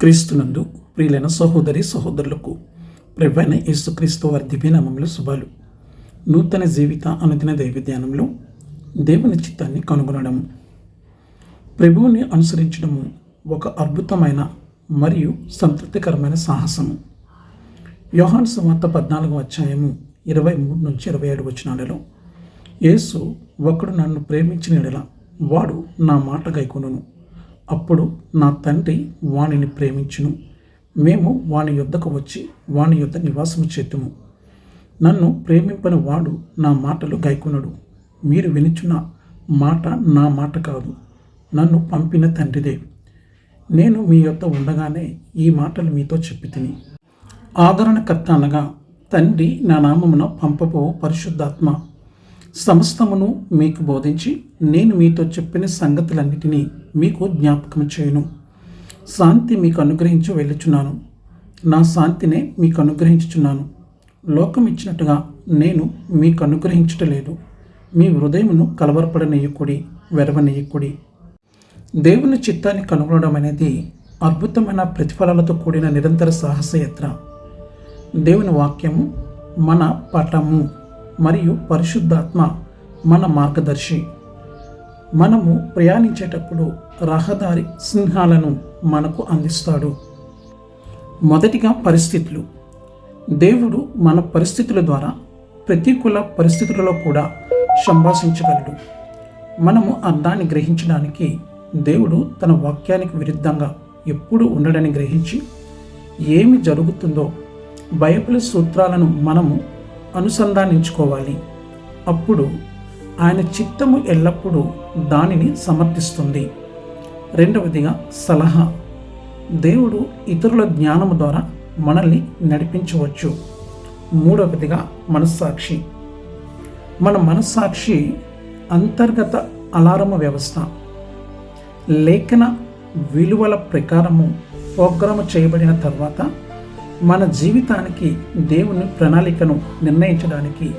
క్రీస్తునందు ప్రియులైన సహోదరి సహోదరులకు ప్రభైన యేసుక్రీస్తు వారి దివ్యనామంలో శుభాలు. నూతన జీవిత అనుదిన దైవ ధ్యానంలో దేవుని చిత్తాన్ని కనుగొనడం ప్రభువుని అనుసరించడము ఒక అద్భుతమైన మరియు సంతృప్తికరమైన సాహసము. యోహాన్ సువార్త పద్నాలుగు అధ్యాయము ఇరవై మూడు నుంచి ఇరవై ఏడు వచనాలలో యేసు ఒకడు నన్ను ప్రేమించిన ఎడల వాడు నా మాట గైకొనును. అప్పుడు నా తండ్రి వానిని ప్రేమించును. మేము వాని యొద్దకు వచ్చి వాని యొద్ద నివాసము చేతుము. నన్ను ప్రేమింపని వాడు నా మాటలు గైకొనడు. మీరు వినిచున్న మాట నా మాట కాదు. నన్ను పంపిన తండ్రిదే. నేను మీ యొద్ద ఉండగానే ఈ మాటలు మీతో చెప్పి తిని ఆదరణకర్త అనగా తండ్రి నా నామమున పంపబో పరిశుద్ధాత్మ. సమస్తమును మీకు బోధించి నేను మీతో చెప్పిన సంగతులన్నిటినీ మీకు జ్ఞాపకం చేయను. శాంతి మీకు అనుగ్రహించి వెళ్ళుచున్నాను. నా శాంతినే మీకు అనుగ్రహించుచున్నాను. లోకం ఇచ్చినట్టుగా నేను మీకు అనుగ్రహించటలేదు. మీ హృదయమును కలవరపడనీయకుడి వెరవనీయకుడి. దేవుని చిత్తాన్ని కనుగొనడం అనేది అద్భుతమైన ప్రతిఫలాలతో కూడిన నిరంతర సాహసయాత్ర. దేవుని వాక్యము మన పటము. మరియు పరిశుద్ధాత్మ మన మార్గదర్శి. మనము ప్రయాణించేటప్పుడు రహదారి సింహాలను మనకు అందిస్తాడు. మొదటిగా పరిస్థితులు. దేవుడు మన పరిస్థితుల ద్వారా ప్రతికూల పరిస్థితులలో కూడా సంభాషించగలడు. మనము అర్థాన్ని గ్రహించడానికి దేవుడు తన వాక్యానికి విరుద్ధంగా ఎప్పుడు ఉండడని గ్రహించి ఏమి జరుగుతుందో బైబిల్ సూత్రాలను మనము అనుసంధానించుకోవాలి. అప్పుడు ఆయన చిత్తము ఎల్లప్పుడూ దానిని సమర్థిస్తుంది. రెండవదిగా సలహా. దేవుడు ఇతరుల జ్ఞానము ద్వారా మనల్ని నడిపించవచ్చు. మూడవదిగా మనస్సాక్షి. మన మనస్సాక్షి అంతర్గత అలారము వ్యవస్థ. లేఖన విలువల ప్రకారము ప్రోగ్రాము చేయబడిన తర్వాత మన జీవితానికి దేవుని ప్రణాళికను నిర్ణయించడానికి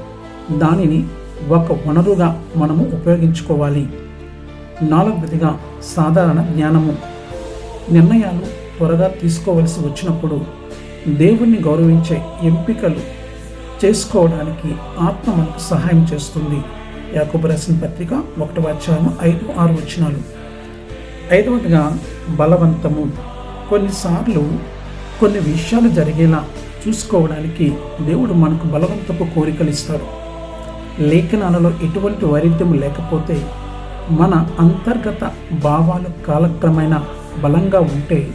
దానిని ఒక వనరుగా మనము ఉపయోగించుకోవాలి. నాలుగవదిగా సాధారణ జ్ఞానము. నిర్ణయాలు త్వరగా తీసుకోవలసి వచ్చినప్పుడు దేవుణ్ణి గౌరవించే ఎంపికలు చేసుకోవడానికి ఆత్మ మనకు సహాయం చేస్తుంది. యాకబరాసిన పత్రిక ఒకటి అధ్యాయం ఐదు ఆరు వచ్చినాలు ఐదవదిగా బలవంతము. కొన్నిసార్లు కొన్ని విషయాలు జరిగేలా చూసుకోవడానికి దేవుడు మనకు బలవంతపు కోరికలు ఇస్తాడు. లేఖనాలలో ఎటువంటి వైరుధ్యం లేకపోతే మన అంతర్గత భావాలు కాలక్రమైన బలంగా ఉంటే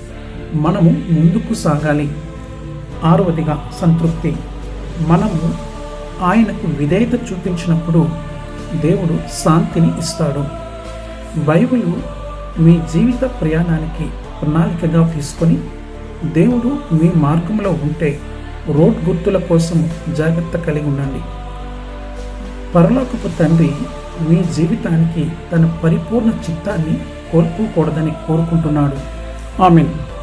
మనము ముందుకు సాగాలి. ఆరవదిగా సంతృప్తి. మనము ఆయనకు విధేయత చూపించినప్పుడు దేవుడు శాంతిని ఇస్తాడు. బైబిల్ మీ జీవిత ప్రయాణానికి ప్రణాళికగా తీసుకొని దేవుడు మీ మార్గంలో ఉంటే రోడ్ గుర్తుల కోసం జాగ్రత్త కలిగి ఉండండి. పరలోకపు తండ్రి మీ జీవితానికి తన పరిపూర్ణ చిత్తాన్ని కోల్పోకూడదని కోరుకుంటున్నాడు. ఆమెను.